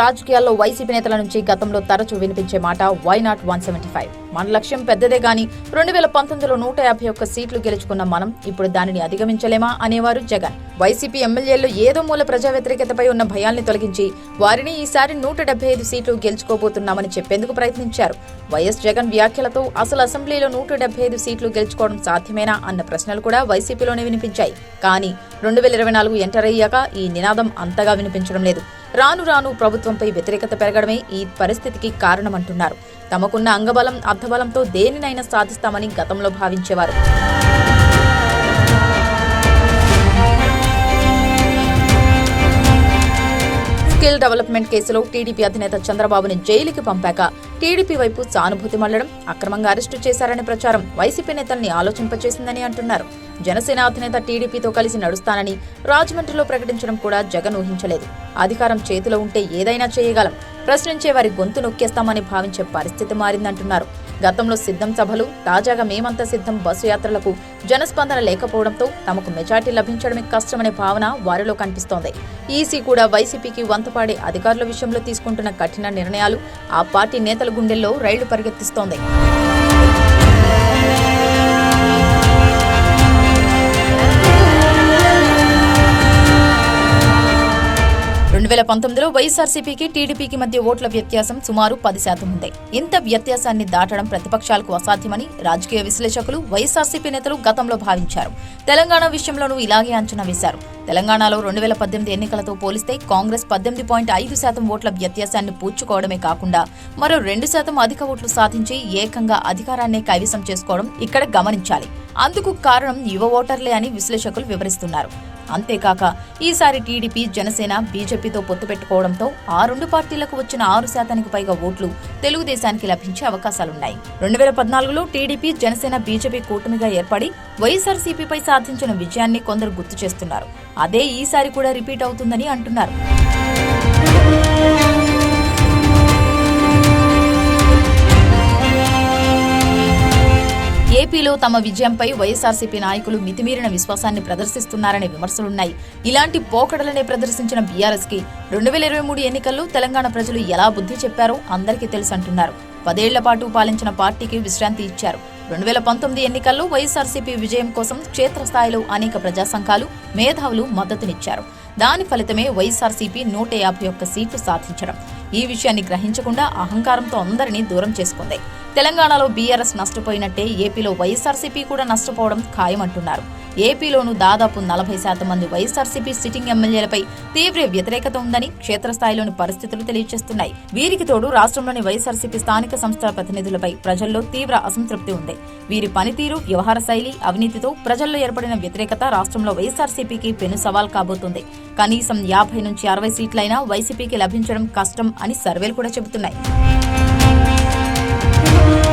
రాజకీయాల్లో వైసీపీ నేతల నుంచి గతంలో తరచూ వినిపించే మాట why not one seventy five మన లక్ష్యం పెద్దదే గాని రెండు వేల పంతొమ్మిదిలో నూట యాభై ఒక్క సీట్లు గెలుచుకున్న మనం ఇప్పుడు దానిని అధిగమించలేమా అనేవారు జగన్. వైసీపీ ఎమ్మెల్యేలు ఏదో మూల ప్రజా వ్యతిరేకతపై ఉన్న భయాల్ని తొలగించి వారిని ఈసారి నూట డెబ్బై ఐదు సీట్లు గెలుచుకోబోతున్నామని చెప్పేందుకు ప్రయత్నించారు. వైఎస్ జగన్ వ్యాఖ్యలతో అసలు అసెంబ్లీలో నూట డెబ్బై ఐదు సీట్లు గెలుచుకోవడం సాధ్యమేనా అన్న ప్రశ్నలు కూడా వైసీపీలోనే వినిపించాయి. కానీ రెండు వేల ఇరవై నాలుగు ఎంటర్ అయ్యాక ఈ నినాదం అంతగా వినిపించడం లేదు. రాను రాను ప్రభుత్వంపై వ్యతిరేకత పెరగడమే ఈ పరిస్థితికి కారణమంటున్నారు. తమకున్న అంగబలం అర్థబలంతో దేనినైనా సాధిస్తామని గతంలో భావించేవారు. స్కిల్ డెవలప్మెంట్ కేసులో టీడీపీ అధినేత చంద్రబాబుని జైలుకి పంపాక టీడీపీ వైపు సానుభూతి మళ్ళడం అక్రమంగా అరెస్టు చేశారనే ప్రచారం వైసీపీ నేతల్ని ఆలోచింపచేసిందని అంటున్నారు. జనసేన అధినేత టీడీపీతో కలిసి నడుస్తానని రాజమండ్రిలో ప్రకటించడం కూడా జగన్ ఊహించలేదు. అధికారం చేతిలో ఉంటే ఏదైనా చేయగలం. ప్రశ్నించే వారి గొంతు నొక్కేస్తామని భావించే పరిస్థితి మారిందంటున్నారు. గతంలో సిద్ధం సభలు తాజాగా మేమంతా సిద్ధం బస్సు యాత్రలకు జనస్పందన లేకపోవడంతో తమకు మెజార్టీ లభించడమే కష్టమనే భావన వారిలో కనిపిస్తోంది. ఈసీ కూడా వైసీపీకి వంతపాడే అధికారుల విషయంలో తీసుకుంటున్న కఠిన నిర్ణయాలు ఆ పార్టీ నేతల గుండెల్లో రైళ్ళు పరిగెత్తిస్తోంది. వేల పంతొమ్మిదిలో వైఎస్ఆర్సీపీకి టీడీపీకి మధ్య ఓట్ల వ్యత్యాసం సుమారు పది శాతం ఉంది ఇంత వ్యత్యాసాన్ని దాటడం ప్రతిపక్షాలకు అసాధ్యమని రాజకీయ విశ్లేషకులు వైఎస్ఆర్సీపీ నేతలు గతంలో భావించారు. తెలంగాణ విషయంలోనూ ఇలాగే అంచనా వేశారు. తెలంగాణలో రెండు వేల పద్దెనిమిది ఎన్నికలతో పోలిస్తే కాంగ్రెస్ పద్దెనిమిది పాయింట్ ఐదు శాతం ఓట్ల వ్యత్యాసాన్ని పూడ్చుకోవడమే కాకుండా మరో రెండు శాతం అధిక ఓట్లు సాధించి ఏకంగా అధికారాన్ని కైవసం చేసుకోవడం ఇక్కడ గమనించాలి. అందుకు కారణం యువ ఓటర్లే అని విశ్లేషకులు వివరిస్తున్నారు. అంతేకాక ఈసారి టీడీపీ జనసేన బీజేపీతో పొత్తు పెట్టుకోవడంతో ఆ రెండు పార్టీలకు వచ్చిన ఆరు శాతానికి పైగా ఓట్లు తెలుగుదేశానికి లభించే అవకాశాలున్నాయి. రెండు వేల పద్నాలుగులో టీడీపీ జనసేన బీజేపీ కూటమిగా ఏర్పడి వైఎస్ఆర్సీపీపై సాధించిన విజయాన్ని కొందరు గుర్తు చేస్తున్నారు. అదే ఈసారి కూడా రిపీట్ అవుతుందని అంటున్నారు. ఏపీలో తమ విజయంపై వైఎస్ఆర్సీపీ నాయకులు మితిమీరిన విశ్వాసాన్ని ప్రదర్శిస్తున్నారనే విమర్శలున్నాయి. ఇలాంటి పోకడలనే ప్రదర్శించిన బీఆర్ఎస్కి రెండు వేల ఇరవై మూడు ఎన్నికల్లో తెలంగాణ ప్రజలు ఎలా బుద్ధి చెప్పారో అందరికీ తెలుసంటున్నారు పదేళ్ళ పాటు పాలించిన పార్టీకి విశ్రాంతి ఇచ్చారు. రెండు వేల పంతొమ్మిది ఎన్నికల్లో వైఎస్ఆర్సీపీ విజయం కోసం క్షేత్రస్థాయిలో అనేక ప్రజా సంఘాలు మేధావులు మద్దతునిచ్చారు. దాని ఫలితమే వైఎస్ఆర్సీపీ నూట యాభై ఒక్క సీట్లు సాధించడం. ఈ విషయాన్ని గ్రహించకుండా అహంకారంతో అందరినీ దూరం చేసుకుంది. తెలంగాణలో బీఆర్ఎస్ నష్టపోయినట్టే ఏపీలో వైఎస్ఆర్సీపీ కూడా నష్టపోవడం ఖాయమంటున్నారు. ఏపీలోనూ దాదాపు నలభై శాతం మంది వైఎస్ఆర్సీపీ సిట్టింగ్ ఎమ్మెల్యేలపై తీవ్ర వ్యతిరేకత ఉందని క్షేత్రస్థాయిలోని పరిస్థితులు తెలియజేస్తున్నాయి వీరికి తోడు రాష్ట్రంలోని వైఎస్ఆర్సీపీ స్థానిక సంస్థల ప్రతినిధులపై ప్రజల్లో తీవ్ర అసంతృప్తి ఉంది. వీరి పనితీరు వ్యవహార శైలి అవినీతితో ప్రజల్లో ఏర్పడిన వ్యతిరేకత రాష్ట్రంలో వైఎస్ఆర్సీపీకి పెను సవాల్ కాబోతుంది. కనీసం యాభై నుంచి అరవై సీట్లైనా వైసీపీకి లభించడం కష్టం అని సర్వేలు కూడా చెబుతున్నాయి. Thank you.